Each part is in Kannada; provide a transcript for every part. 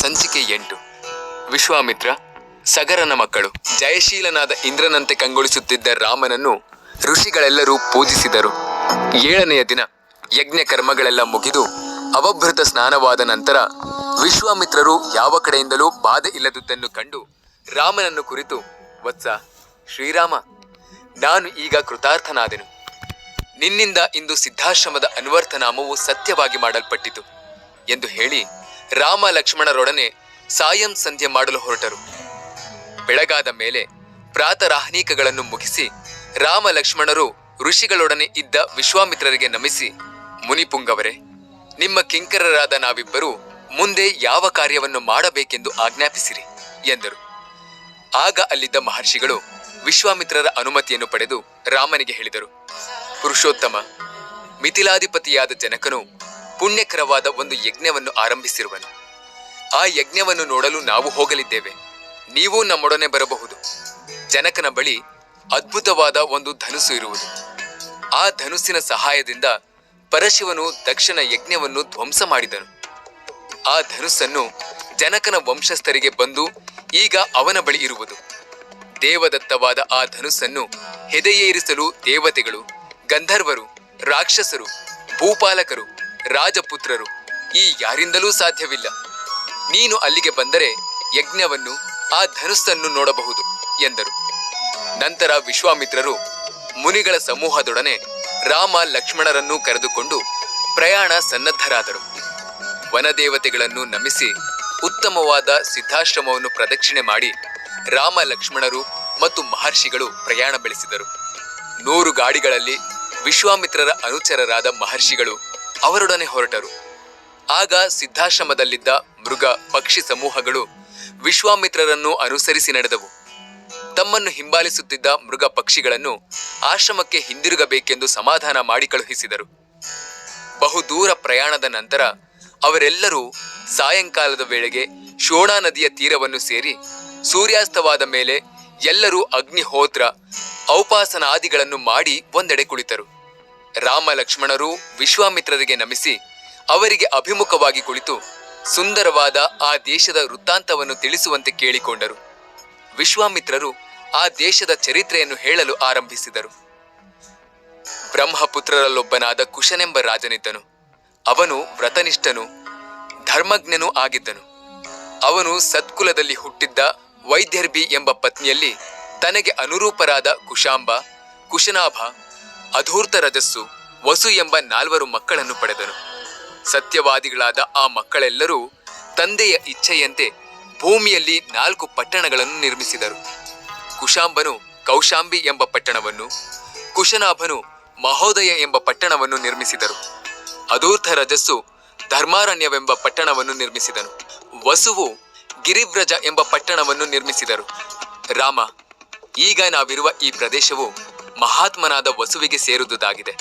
ಸಂಚಿಕೆ ಎಂಟು. ವಿಶ್ವಾಮಿತ್ರ, ಸಗರನ ಮಕ್ಕಳು. ಜಯಶೀಲನಾದ ಇಂದ್ರನಂತೆ ಕಂಗೊಳಿಸುತ್ತಿದ್ದ ರಾಮನನ್ನು ಋಷಿಗಳೆಲ್ಲರೂ ಪೂಜಿಸಿದರು. ಏಳನೆಯ ದಿನ ಯಜ್ಞ ಕರ್ಮಗಳೆಲ್ಲ ಮುಗಿದು ಅವಭೃತ ಸ್ನಾನವಾದ ನಂತರ ವಿಶ್ವಾಮಿತ್ರರು ಯಾವ ಕಡೆಯಿಂದಲೂ ಬಾಧೆ ಇಲ್ಲದುದನ್ನು ಕಂಡು ರಾಮನನ್ನು ಕುರಿತು, ವತ್ಸ, ಶ್ರೀರಾಮ, ನಾನು ಈಗ ಕೃತಾರ್ಥನಾದೆನು. ನಿನ್ನಿಂದ ಇಂದು ಸಿದ್ಧಾಶ್ರಮದ ಅನ್ವರ್ಥನಾಮವು ಸತ್ಯವಾಗಿ ಮಾಡಲ್ಪಟ್ಟಿತು ಎಂದು ಹೇಳಿ ರಾಮ ಲಕ್ಷ್ಮಣರೊಡನೆ ಸಾಯಂ ಸಂಧ್ಯೆ ಮಾಡಲು ಹೊರಟರು. ಬೆಳಗಾದ ಮೇಲೆ ಪ್ರಾತರಾಹ್ನೀಕಗಳನ್ನು ಮುಗಿಸಿ ರಾಮ ಲಕ್ಷ್ಮಣರು ಋಷಿಗಳೊಡನೆ ಇದ್ದ ವಿಶ್ವಾಮಿತ್ರರಿಗೆ ನಮಿಸಿ, ಮುನಿಪುಂಗವರೇ, ನಿಮ್ಮ ಕಿಂಕರರಾದ ನಾವಿಬ್ಬರು ಮುಂದೆ ಯಾವ ಕಾರ್ಯವನ್ನು ಮಾಡಬೇಕೆಂದು ಆಜ್ಞಾಪಿಸಿರಿ, ಎಂದರು. ಆಗ ಅಲ್ಲಿದ್ದ ಮಹರ್ಷಿಗಳು ವಿಶ್ವಾಮಿತ್ರರ ಅನುಮತಿಯನ್ನು ಪಡೆದು ರಾಮನಿಗೆ ಹೇಳಿದರು. ಪುರುಷೋತ್ತಮ, ಮಿಥಿಲಾಧಿಪತಿಯಾದ ಜನಕನು ಪುಣ್ಯಕರವಾದ ಒಂದು ಯಜ್ಞವನ್ನು ಆರಂಭಿಸಿರುವನು. ಆ ಯಜ್ಞವನ್ನು ನೋಡಲು ನಾವು ಹೋಗಲಿದ್ದೇವೆ. ನೀವು ನಮ್ಮೊಡನೆ ಬರಬಹುದು. ಜನಕನ ಬಳಿ ಅದ್ಭುತವಾದ ಒಂದು ಧನುಸು ಇರುವುದು. ಆ ಧನುಸ್ಸಿನ ಸಹಾಯದಿಂದ ಪರಶಿವನು ದಕ್ಷನ ಯಜ್ಞವನ್ನು ಧ್ವಂಸ ಮಾಡಿದನು. ಆ ಧನುಸ್ಸನ್ನು ಜನಕನ ವಂಶಸ್ಥರಿಗೆ ಬಂದು ಈಗ ಅವನ ಬಳಿ ಇರುವುದು. ದೇವದತ್ತವಾದ ಆ ಧನುಸ್ಸನ್ನು ಹೆದೆಯೇರಿಸಲು ದೇವತೆಗಳು, ಗಂಧರ್ವರು, ರಾಕ್ಷಸರು, ಭೂಪಾಲಕರು ರಾಜಪುತ್ರರು. ಈ ಯಾರಿಂದಲೂ ಸಾಧ್ಯವಿಲ್ಲ. ನೀನು ಅಲ್ಲಿಗೆ ಬಂದರೆ ಯಜ್ಞವನ್ನು, ಆ ಧನುಸ್ಸನ್ನು ನೋಡಬಹುದು, ಎಂದರು. ನಂತರ ವಿಶ್ವಾಮಿತ್ರರು ಮುನಿಗಳ ಸಮೂಹದೊಡನೆ ರಾಮ ಲಕ್ಷ್ಮಣರನ್ನು ಕರೆದುಕೊಂಡು ಪ್ರಯಾಣ ಸನ್ನದ್ಧರಾದರು. ವನದೇವತೆಗಳನ್ನು ನಮಿಸಿ ಉತ್ತಮವಾದ ಸಿದ್ಧಾಶ್ರಮವನ್ನು ಪ್ರದಕ್ಷಿಣೆ ಮಾಡಿ ರಾಮ ಲಕ್ಷ್ಮಣರು ಮತ್ತು ಮಹರ್ಷಿಗಳು ಪ್ರಯಾಣ ಬೆಳೆಸಿದರು. ನೂರು ಗಾಡಿಗಳಲ್ಲಿ ವಿಶ್ವಾಮಿತ್ರರ ಅನುಚರರಾದ ಮಹರ್ಷಿಗಳು ಅವರೊಡನೆ ಹೊರಟರು. ಆಗ ಸಿದ್ಧಾಶ್ರಮದಲ್ಲಿದ್ದ ಮೃಗ ಪಕ್ಷಿ ಸಮೂಹಗಳು ವಿಶ್ವಾಮಿತ್ರರನ್ನು ಅನುಸರಿಸಿ ನಡೆದವು. ತಮ್ಮನ್ನು ಹಿಂಬಾಲಿಸುತ್ತಿದ್ದ ಮೃಗ ಪಕ್ಷಿಗಳನ್ನು ಆಶ್ರಮಕ್ಕೆ ಹಿಂದಿರುಗಬೇಕೆಂದು ಸಮಾಧಾನ ಮಾಡಿ ಕಳುಹಿಸಿದರು. ಬಹುದೂರ ಪ್ರಯಾಣದ ನಂತರ ಅವರೆಲ್ಲರೂ ಸಾಯಂಕಾಲದ ವೇಳೆಗೆ ಶೋಣಾ ನದಿಯ ತೀರವನ್ನು ಸೇರಿ ಸೂರ್ಯಾಸ್ತವಾದ ಮೇಲೆ ಎಲ್ಲರೂ ಅಗ್ನಿಹೋತ್ರ, ಔಪಾಸನಾದಿಗಳನ್ನು ಮಾಡಿ ಒಂದೆಡೆ ಕುಳಿತರು. ರಾಮ ಲಕ್ಷ್ಮಣರು ವಿಶ್ವಾಮಿತ್ರರಿಗೆ ನಮಿಸಿ ಅವರಿಗೆ ಅಭಿಮುಖವಾಗಿ ಕುಳಿತು ಸುಂದರವಾದ ಆ ದೇಶದ ವೃತ್ತಾಂತವನ್ನು ತಿಳಿಸುವಂತೆ ಕೇಳಿಕೊಂಡರು. ವಿಶ್ವಾಮಿತ್ರರು ಆ ದೇಶದ ಚರಿತ್ರೆಯನ್ನು ಹೇಳಲು ಆರಂಭಿಸಿದರು. ಬ್ರಹ್ಮಪುತ್ರರಲ್ಲೊಬ್ಬನಾದ ಕುಶನೆಂಬ ರಾಜನಿದ್ದನು. ಅವನು ವ್ರತನಿಷ್ಠನು, ಧರ್ಮಜ್ಞನೂ ಆಗಿದ್ದನು. ಅವನು ಸತ್ಕುಲದಲ್ಲಿ ಹುಟ್ಟಿದ್ದ ವೈದ್ಯರ್ಬಿ ಎಂಬ ಪತ್ನಿಯಲ್ಲಿ ತನಗೆ ಅನುರೂಪರಾದ ಕುಶಾಂಬ, ಕುಶನಾಭ ಅಧೂರ್ತ ರಜಸ್ಸು ವಸು ಎಂಬ ನಾಲ್ವರು ಮಕ್ಕಳನ್ನು ಪಡೆದನು. ಸತ್ಯವಾದಿಗಳಾದ ಆ ಮಕ್ಕಳೆಲ್ಲರೂ ತಂದೆಯ ಇಚ್ಛೆಯಂತೆ ಭೂಮಿಯಲ್ಲಿ ನಾಲ್ಕು ಪಟ್ಟಣಗಳನ್ನು ನಿರ್ಮಿಸಿದರು. ಕುಶಾಂಬನು ಕೌಶಾಂಬಿ ಎಂಬ ಪಟ್ಟಣವನ್ನು, ಕುಶನಾಭನು ಮಹೋದಯ ಎಂಬ ಪಟ್ಟಣವನ್ನು ನಿರ್ಮಿಸಿದರು. ಅಧೂರ್ಥ ರಜಸ್ಸು ಧರ್ಮಾರಣ್ಯವೆಂಬ ಪಟ್ಟಣವನ್ನು ನಿರ್ಮಿಸಿದನು. ವಸುವು ಗಿರಿವ್ರಜ ಎಂಬ ಪಟ್ಟಣವನ್ನು ನಿರ್ಮಿಸಿದರು. ರಾಮ, ಈಗ ನಾವಿರುವ ಈ ಪ್ರದೇಶವು ಮಹಾತ್ಮನಾದ ವಸುವಿಗೆ ಸೇರುವುದಾಗಿದೆ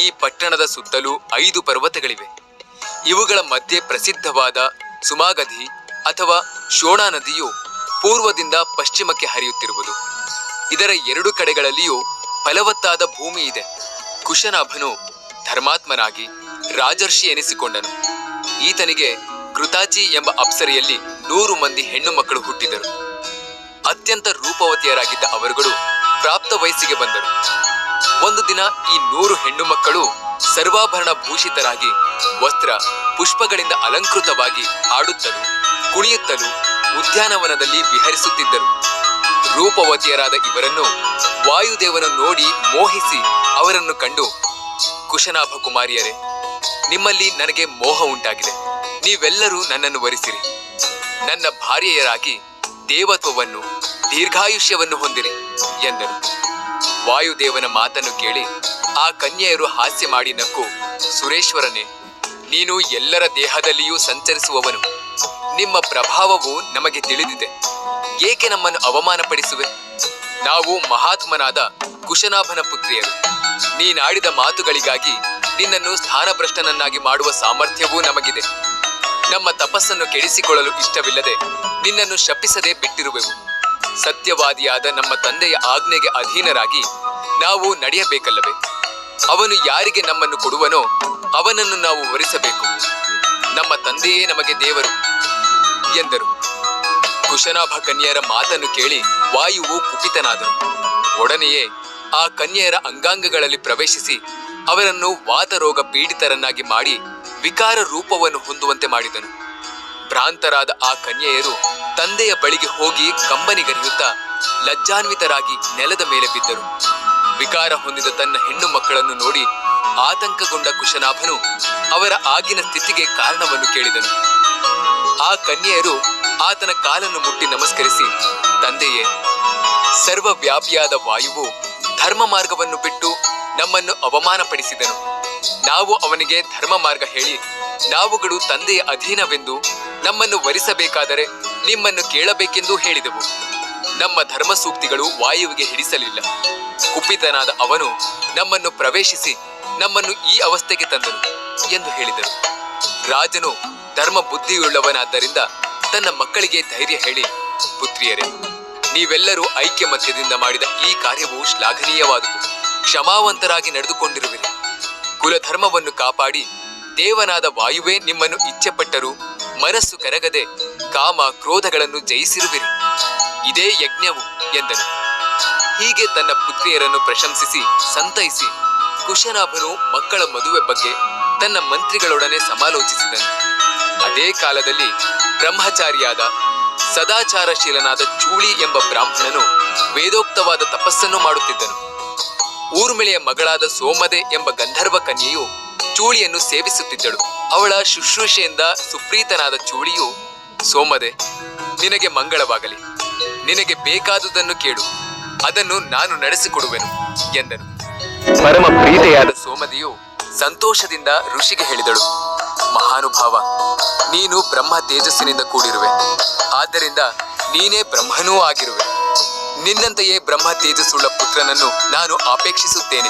ಈ ಪಟ್ಟಣದ ಸುತ್ತಲೂ ಐದು ಪರ್ವತಗಳಿವೆ. ಇವುಗಳ ಮಧ್ಯೆ ಪ್ರಸಿದ್ಧವಾದ ಸುಮಾಗಧಿ ಅಥವಾ ಶೋಣಾ ನದಿಯು ಪೂರ್ವದಿಂದ ಪಶ್ಚಿಮಕ್ಕೆ ಹರಿಯುತ್ತಿರುವುದು. ಇದರ ಎರಡು ಕಡೆಗಳಲ್ಲಿಯೂ ಫಲವತ್ತಾದ ಭೂಮಿ ಇದೆ. ಕುಶನಾಭನು ಧರ್ಮಾತ್ಮನಾಗಿ ರಾಜರ್ಷಿ ಎನಿಸಿಕೊಂಡನು. ಈತನಿಗೆ ಕೃತಾಚಿ ಎಂಬ ಅಪ್ಸರೆಯಲ್ಲಿ ನೂರು ಮಂದಿ ಹೆಣ್ಣು ಮಕ್ಕಳು ಹುಟ್ಟಿದರು. ಅತ್ಯಂತ ರೂಪವತಿಯರಾಗಿದ್ದ ಅವರುಗಳು ಪ್ರಾಪ್ತ ವಯಸ್ಸಿಗೆ ಬಂದರು. ಒಂದು ದಿನ ಈ ನೂರು ಹೆಣ್ಣು ಮಕ್ಕಳು ಸರ್ವಾಭರಣ ಭೂಷಿತರಾಗಿ ವಸ್ತ್ರ ಪುಷ್ಪಗಳಿಂದ ಅಲಂಕೃತವಾಗಿ ಆಡುತ್ತಲು ಕುಣಿಯುತ್ತಲು ಉದ್ಯಾನವನದಲ್ಲಿ ವಿಹರಿಸುತ್ತಿದ್ದರು. ರೂಪವತಿಯರಾದ ಇವರನ್ನು ವಾಯುದೇವನು ನೋಡಿ ಮೋಹಿಸಿ ಅವರನ್ನು ಕಂಡು, ಕುಶನಾಭ ಕುಮಾರಿಯರೇ, ನಿಮ್ಮಲ್ಲಿ ನನಗೆ ಮೋಹ ಉಂಟಾಗಿದೆ. ನೀವೆಲ್ಲರೂ ನನ್ನನ್ನು ವರಿಸಿರಿ. ನನ್ನ ಭಾರ್ಯೆಯರಾಗಿ ದೇವತ್ವವನ್ನು ದೀರ್ಘಾಯುಷ್ಯವನ್ನು ಹೊಂದಿರಿ ಎಂದರು. ವಾಯುದೇವನ ಮಾತನ್ನು ಕೇಳಿ ಆ ಕನ್ಯೆಯರು ಹಾಸ್ಯ ಮಾಡಿ ನಕ್ಕು, ಸುರೇಶ್ವರನೇ, ನೀನು ಎಲ್ಲರ ದೇಹದಲ್ಲಿಯೂ ಸಂಚರಿಸುವವನು. ನಿಮ್ಮ ಪ್ರಭಾವವು ನಮಗೆ ತಿಳಿದಿದೆ. ಏಕೆ ನಮ್ಮನ್ನು ಅವಮಾನಪಡಿಸುವೆ? ನಾವು ಮಹಾತ್ಮನಾದ ಕುಶನಾಭನ ಪುತ್ರಿಯರು. ನೀನಾಡಿದ ಮಾತುಗಳಿಗಾಗಿ ನಿನ್ನನ್ನು ಸ್ಥಾನಭ್ರಷ್ಟನನ್ನಾಗಿ ಮಾಡುವ ಸಾಮರ್ಥ್ಯವೂ ನಮಗಿದೆ. ನಮ್ಮ ತಪಸ್ಸನ್ನು ಕೆಡಿಸಿಕೊಳ್ಳಲು ಇಷ್ಟವಿಲ್ಲದೆ ನಿನ್ನನ್ನು ಶಪಿಸದೆ ಬಿಟ್ಟಿರುವೆವು. ಸತ್ಯವಾದಿಯಾದ ನಮ್ಮ ತಂದೆಯ ಆಜ್ಞೆಗೆ ಅಧೀನರಾಗಿ ನಾವು ನಡೆಯಬೇಕಲ್ಲವೇ? ಅವನು ಯಾರಿಗೆ ನಮ್ಮನ್ನು ಕೊಡುವನೋ ಅವನನ್ನು ನಾವು ವರಿಸಬೇಕು. ನಮ್ಮ ತಂದೆಯೇ ನಮಗೆ ದೇವರು ಎಂದರು. ಕುಶನಾಭ ಕನ್ಯೆಯರ ಮಾತನ್ನು ಕೇಳಿ ವಾಯುವು ಕುಪಿತನಾದನು. ಒಡನೆಯೇ ಆ ಕನ್ಯೆಯರ ಅಂಗಾಂಗಗಳಲ್ಲಿ ಪ್ರವೇಶಿಸಿ ಅವರನ್ನು ವಾತರೋಗ ಪೀಡಿತರನ್ನಾಗಿ ಮಾಡಿ ವಿಕಾರ ರೂಪವನ್ನು ಹೊಂದುವಂತೆ ಮಾಡಿದನು. ಭ್ರಾಂತರಾದ ಆ ಕನ್ಯೆಯರು ತಂದೆಯ ಬಳಿಗೆ ಹೋಗಿ ಕಂಬನಿಗರಿಯುತ್ತಾ ಲಜ್ಜಾನ್ವಿತರಾಗಿ ನೆಲದ ಮೇಲೆ ಬಿದ್ದರು. ವಿಕಾರ ಹೊಂದಿದ ತನ್ನ ಹೆಣ್ಣು ಮಕ್ಕಳನ್ನು ನೋಡಿ ಆತಂಕಗೊಂಡ ಕುಶನಾಭನು ಅವರ ಆಗಿನ ಸ್ಥಿತಿಗೆ ಕಾರಣವನ್ನು ಕೇಳಿದನು. ಆ ಕನ್ಯೆಯರು ಆತನ ಕಾಲನ್ನು ಮುಟ್ಟಿ ನಮಸ್ಕರಿಸಿ, ತಂದೆಯೇ, ಸರ್ವವ್ಯಾಪಿಯಾದ ವಾಯುವು ಧರ್ಮ ಮಾರ್ಗವನ್ನು ಬಿಟ್ಟು ನಮ್ಮನ್ನು ಅವಮಾನಪಡಿಸಿದನು. ನಾವು ಅವನಿಗೆ ಧರ್ಮ ಮಾರ್ಗ ಹೇಳಿ, ನಾವುಗಳು ತಂದೆಯ ಅಧೀನವೆಂದು ನಮ್ಮನ್ನು ವರಿಸಬೇಕಾದರೆ ನಿಮ್ಮನ್ನು ಕೇಳಬೇಕೆಂದು ಹೇಳಿದೆವು. ನಮ್ಮ ಧರ್ಮ ಸೂಕ್ತಿಗಳು ವಾಯುವಿಗೆ ಹಿಡಿಸಲಿಲ್ಲ. ಕುಪಿತನಾದ ಅವನು ನಮ್ಮನ್ನು ಪ್ರವೇಶಿಸಿ ನಮ್ಮನ್ನು ಈ ಅವಸ್ಥೆಗೆ ತಂದನು ಎಂದು ಹೇಳಿದರು ರಾಜನು ಧರ್ಮ ಬುದ್ಧಿಯುಳ್ಳವನಾದ್ದರಿಂದ ತನ್ನ ಮಕ್ಕಳಿಗೆ ಧೈರ್ಯ ಹೇಳಿ, ಪುತ್ರಿಯರೇ ನೀವೆಲ್ಲರೂ ಐಕ್ಯಮತ್ಯದಿಂದ ಮಾಡಿದ ಈ ಕಾರ್ಯವು ಶ್ಲಾಘನೀಯವಾದುದು. ಕ್ಷಮಾವಂತರಾಗಿ ನಡೆದುಕೊಂಡಿರುವಿರಿ. ಕುಲಧರ್ಮವನ್ನು ಕಾಪಾಡಿ, ದೇವನಾದ ವಾಯುವೇ ನಿಮ್ಮನ್ನು ಇಚ್ಛೆಪಟ್ಟರೂ ಮನಸ್ಸು ಕರಗದೆ ಕಾಮ ಕ್ರೋಧಗಳನ್ನು ಜಯಿಸಿರುವಿರಿ. ಇದೇ ಯಜ್ಞವು ಎಂದನು. ಹೀಗೆ ತನ್ನ ಪುತ್ರಿಯರನ್ನು ಪ್ರಶಂಸಿಸಿ, ಸಂತೈಸಿ, ಕುಶನಾಭನು ಮಕ್ಕಳ ಮದುವೆ ಬಗ್ಗೆ ತನ್ನ ಮಂತ್ರಿಗಳೊಡನೆ ಸಮಾಲೋಚಿಸಿದನು. ಅದೇ ಕಾಲದಲ್ಲಿ ಬ್ರಹ್ಮಚಾರಿಯಾದ ಸದಾಚಾರಶೀಲನಾದ ಚೂಳಿ ಎಂಬ ಬ್ರಾಹ್ಮಣನು ವೇದೋಕ್ತವಾದ ತಪಸ್ಸನ್ನು ಮಾಡುತ್ತಿದ್ದನು. ಊರ್ಮಿಳೆಯ ಮಗಳಾದ ಸೋಮದೆ ಎಂಬ ಗಂಧರ್ವ ಕನ್ಯೆಯು ಚೂಳಿಯನ್ನು ಸೇವಿಸುತ್ತಿದ್ದಳು. ಅವಳ ಶುಶ್ರೂಷೆಯಿಂದ ಸುಪ್ರೀತನಾದ ಚೂಳಿಯು ಸೋಮದೆ ನಿನಗೆ ಮಂಗಳವಾಗಲಿ. ನಿನಗೆ ಬೇಕಾದುದನ್ನು ಕೇಳು. ಅದನ್ನು ನಾನು ನಡೆಸಿಕೊಡುವೆನು ಎಂದನು. ಪರಮ ಪ್ರೀತೆಯಾದ ಸೋಮದಿಯು ಸಂತೋಷದಿಂದ ಋಷಿಗೆ ಹೇಳಿದಳು. ಮಹಾನುಭಾವ. ನೀನು ಬ್ರಹ್ಮ ತೇಜಸ್ಸಿನಿಂದ ಕೂಡಿರುವೆ. ಆದ್ದರಿಂದ ನೀನೇ ಬ್ರಹ್ಮನೂ ಆಗಿರುವೆ. ನಿನ್ನಂತೆಯೇ ಬ್ರಹ್ಮ ತೇಜಸ್ಸುಳ್ಳ ಪುತ್ರನನ್ನು ನಾನು ಅಪೇಕ್ಷಿಸುತ್ತೇನೆ.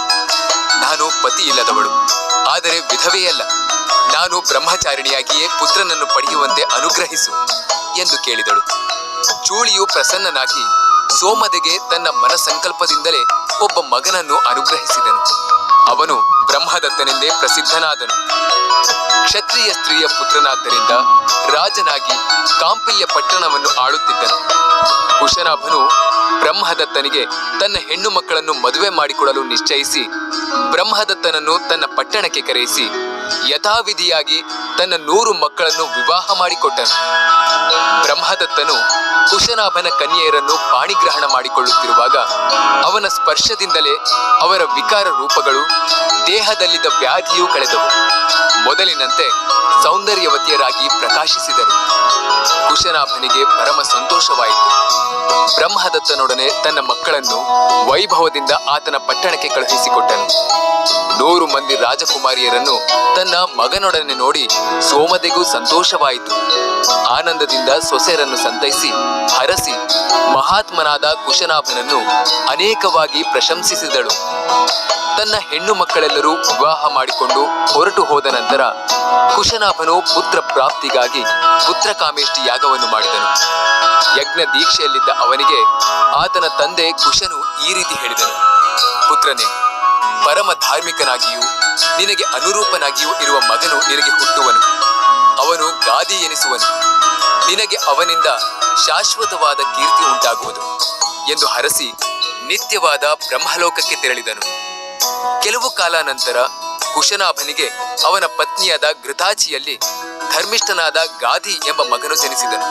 ನಾನು ಪತಿ ಇಲ್ಲದವಳು. ಆದರೆ ವಿಧವೆಯಲ್ಲ ನಾನು ಬ್ರಹ್ಮಚಾರಿಣಿಯಾಗಿಯೇ ಪುತ್ರನನ್ನು ಪಡೆಯುವಂತೆ ಅನುಗ್ರಹಿಸು ಎಂದು ಕೇಳಿದಳು. ಚೂಳಿಯು ಪ್ರಸನ್ನನಾಗಿ ಸೋಮದೆಗೆ ತನ್ನ ಮನಸಂಕಲ್ಪದಿಂದಲೇ ಒಬ್ಬ ಮಗನನ್ನು ಅನುಗ್ರಹಿಸಿದನು. ಅವನು ಬ್ರಹ್ಮದತ್ತನೆಂದೇ ಪ್ರಸಿದ್ಧನಾದನು. ಕ್ಷತ್ರಿಯ ಸ್ತ್ರೀಯ ಪುತ್ರನಾದ್ದರಿಂದ ರಾಜನಾಗಿ ಕಾಂಪಿಲ್ಯ ಪಟ್ಟಣವನ್ನು ಆಳುತ್ತಿದ್ದನು. ಕುಶನಾಭನು ಬ್ರಹ್ಮದತ್ತನಿಗೆ ತನ್ನ ಹೆಣ್ಣು ಮಕ್ಕಳನ್ನು ಮದುವೆ ಮಾಡಿಕೊಡಲು ನಿಶ್ಚಯಿಸಿ, ಬ್ರಹ್ಮದತ್ತನನ್ನು ತನ್ನ ಪಟ್ಟಣಕ್ಕೆ ಕರೆಯಿಸಿ ಯಥಾವಿಧಿಯಾಗಿ ತನ್ನ ನೂರು ಮಕ್ಕಳನ್ನು ವಿವಾಹ ಮಾಡಿಕೊಟ್ಟನು. ಬ್ರಹ್ಮದತ್ತನು ಕುಶನಾಭನ ಕನ್ಯೆಯರನ್ನು ಪಾಣಿಗ್ರಹಣ ಮಾಡಿಕೊಳ್ಳುತ್ತಿರುವಾಗ ಅವನ ಸ್ಪರ್ಶದಿಂದಲೇ ಅವರ ವಿಕಾರ ರೂಪಗಳು ದೇಹದಲ್ಲಿದ್ದ ವ್ಯಾಧಿಯೂ ಕಳೆದವು. ಮೊದಲಿನಂತೆ ಸೌಂದರ್ಯವತಿಯರಾಗಿ ಪ್ರಕಾಶಿಸಿದರು. ಕುಶನಾಭನಿಗೆ ಪರಮ ಸಂತೋಷವಾಯಿತು. ಬ್ರಹ್ಮದತ್ತನೊಡನೆ ತನ್ನ ಮಕ್ಕಳನ್ನು ವೈಭವದಿಂದ ಆತನ ಪಟ್ಟಣಕ್ಕೆ ಕಳುಹಿಸಿಕೊಟ್ಟನು. ನೂರು ಮಂದಿ ರಾಜಕುಮಾರಿಯರನ್ನು ತನ್ನ ಮಗನೊಡನೆ ನೋಡಿ ಸೋಮದೆಗೂ ಸಂತೋಷವಾಯಿತು. ಆನಂದದಿಂದ ಸೊಸೆಯರನ್ನು ಸಂತೈಸಿ, ಹರಸಿ ಮಹಾತ್ಮನಾದ ಕುಶನಾಭನನ್ನು ಅನೇಕವಾಗಿ ಪ್ರಶಂಸಿಸಿದಳು. ತನ್ನ ಹೆಣ್ಣು ಮಕ್ಕಳೆಲ್ಲರೂ ವಿವಾಹ ಮಾಡಿಕೊಂಡು ಹೊರಟು ಹೋದ ನಂತರ ಕುಶನಾಭನು ಪುತ್ರ ಪ್ರಾಪ್ತಿಗಾಗಿ ಪುತ್ರ ಕಾಮೇಷ್ಟಿ ಯಾಗವನ್ನು ಮಾಡಿದನು. ಯಜ್ಞ ದೀಕ್ಷೆಯಲ್ಲಿದ್ದ ಅವನಿಗೆ ಆತನ ತಂದೆ ಕುಶನು ಈ ರೀತಿ ಹೇಳಿದನು. ಪುತ್ರನೇ, ಪರಮ ಧಾರ್ಮಿಕನಾಗಿಯೂ ನಿನಗೆ ಅನುರೂಪನಾಗಿಯೂ ಇರುವ ಮಗನು ನಿನಗೆ ಹುಟ್ಟುವನು. ಅವನು ಗಾದಿ ಎನಿಸುವನು. ನಿನಗೆ ಅವನಿಂದ ಶಾಶ್ವತವಾದ ಕೀರ್ತಿ ಉಂಟಾಗುವುದು ಎಂದು ಹರಸಿ ನಿತ್ಯವಾದ ಬ್ರಹ್ಮಲೋಕಕ್ಕೆ ತೆರಳಿದನು. ಕೆಲವು ಕಾಲ ನಂತರ ಕುಶನಾಭನಿಗೆ ಅವನ ಪತ್ನಿಯಾದ ಘೃತಾಚಿಯಲ್ಲಿ ಧರ್ಮಿಷ್ಠನಾದ ಗಾದಿ ಎಂಬ ಮಗನು ಜನಿಸಿದನು.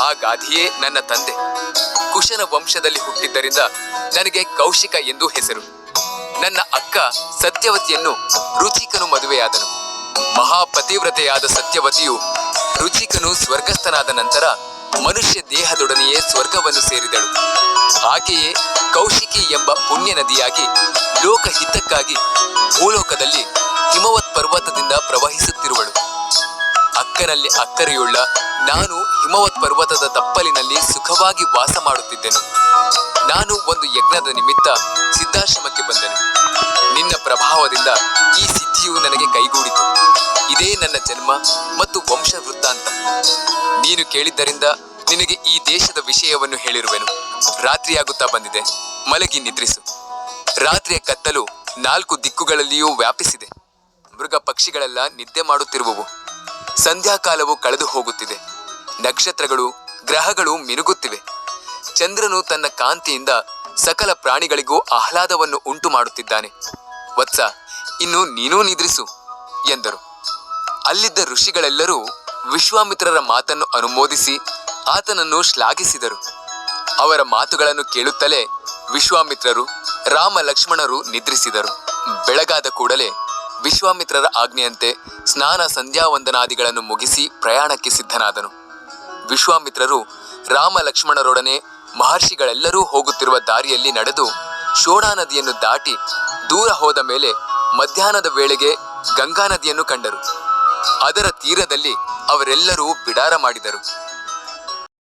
ಆ ಗಾದಿಯೇ ನನ್ನ ತಂದೆ. ಕುಶನ ವಂಶದಲ್ಲಿ ಹುಟ್ಟಿದ್ದರಿಂದ ನನಗೆ ಕೌಶಿಕ ಎಂದು ಹೆಸರು. ನನ್ನ ಅಕ್ಕ ಸತ್ಯವತಿಯನ್ನು ರುಚಿಕನು ಮದುವೆಯಾದನು. ಮಹಾಪತಿವ್ರತೆಯಾದ ಸತ್ಯವತಿಯು ರುಚಿಕನು ಸ್ವರ್ಗಸ್ಥನಾದ ನಂತರ ಮನುಷ್ಯ ದೇಹದೊಡನೆಯೇ ಸ್ವರ್ಗವನ್ನು ಸೇರಿದಳು. ಆಕೆಯೇ ಕೌಶಿಕಿ ಎಂಬ ಪುಣ್ಯ ನದಿಯಾಗಿ ಲೋಕಹಿತಕ್ಕಾಗಿ ಭೂಲೋಕದಲ್ಲಿ ಹಿಮವತ್ ಪರ್ವತದಿಂದ ಪ್ರವಹಿಸುತ್ತಿರುವಳು. ಅಕ್ಕನಲ್ಲಿ ಅಕ್ಕರೆಯುಳ್ಳ ನಾನು ಹಿಮವತ್ ಪರ್ವತದ ತಪ್ಪಲಿನಲ್ಲಿ ಸುಖವಾಗಿ ವಾಸ ಮಾಡುತ್ತಿದ್ದೆನು. ನಾನು ಒಂದು ಯಜ್ಞದ ನಿಮಿತ್ತ ಸಿದ್ಧಾಶ್ರಮಕ್ಕೆ ಬಂದೆನು. ನಿನ್ನ ಪ್ರಭಾವದಿಂದ ಈ ಸಿದ್ಧಿಯು ನನಗೆ ಕೈಗೂಡಿತು. ಇದೇ ನನ್ನ ಜನ್ಮ ಮತ್ತು ವಂಶ ವೃತ್ತಾಂತ ನೀನು ಕೇಳಿದ್ದರಿಂದ ನಿನಗೆ ಈ ದೇಶದ ವಿಷಯವನ್ನು ಹೇಳಿರುವೆನು. ರಾತ್ರಿಯಾಗುತ್ತಾ ಬಂದಿದೆ. ಮಲಗಿ ನಿದ್ರಿಸು. ರಾತ್ರಿಯ ಕತ್ತಲು ನಾಲ್ಕು ದಿಕ್ಕುಗಳಲ್ಲಿಯೂ ವ್ಯಾಪಿಸಿದೆ. ಮೃಗ ಪಕ್ಷಿಗಳೆಲ್ಲ ನಿದ್ದೆ ಮಾಡುತ್ತಿರುವವು. ಸಂಧ್ಯಾಕಾಲವು ಕಳೆದು ಹೋಗುತ್ತಿದೆ. ನಕ್ಷತ್ರಗಳು, ಗ್ರಹಗಳು ಮಿನುಗುತ್ತಿವೆ. ಚಂದ್ರನು ತನ್ನ ಕಾಂತಿಯಿಂದ ಸಕಲ ಪ್ರಾಣಿಗಳಿಗೂ ಆಹ್ಲಾದವನ್ನು ಉಂಟು ಮಾಡುತ್ತಿದ್ದಾನೆ ವತ್ಸ, ಇನ್ನು ನೀನೂ ನಿದ್ರಿಸು, ಎಂದರು. ಅಲ್ಲಿದ್ದ ಋಷಿಗಳೆಲ್ಲರೂ ವಿಶ್ವಾಮಿತ್ರರ ಮಾತನ್ನು ಅನುಮೋದಿಸಿ ಆತನನ್ನು ಶ್ಲಾಘಿಸಿದರು. ಅವರ ಮಾತುಗಳನ್ನು ಕೇಳುತ್ತಲೇ ವಿಶ್ವಾಮಿತ್ರರು, ರಾಮ ಲಕ್ಷ್ಮಣರು ನಿದ್ರಿಸಿದರು. ಬೆಳಗಾದ ಕೂಡಲೇ ವಿಶ್ವಾಮಿತ್ರರ ಆಜ್ಞೆಯಂತೆ ಸ್ನಾನ ಸಂಧ್ಯಾವಂದನಾದಿಗಳನ್ನು ಮುಗಿಸಿ ಪ್ರಯಾಣಕ್ಕೆ ಸಿದ್ಧನಾದನು. ವಿಶ್ವಾಮಿತ್ರರು ರಾಮ ಲಕ್ಷ್ಮಣರೊಡನೆ ಮಹರ್ಷಿಗಳೆಲ್ಲರೂ ಹೋಗುತ್ತಿರುವ ದಾರಿಯಲ್ಲಿ ನಡೆದು ಶೋಣಾ ನದಿಯನ್ನು ದಾಟಿ ದೂರ ಹೋದ ಮೇಲೆ ಮಧ್ಯಾಹ್ನದ ವೇಳೆಗೆ ಗಂಗಾ ನದಿಯನ್ನು ಕಂಡರು. ಅದರ ತೀರದಲ್ಲಿ ಅವರೆಲ್ಲರೂ ಬಿಡಾರ ಮಾಡಿದರು.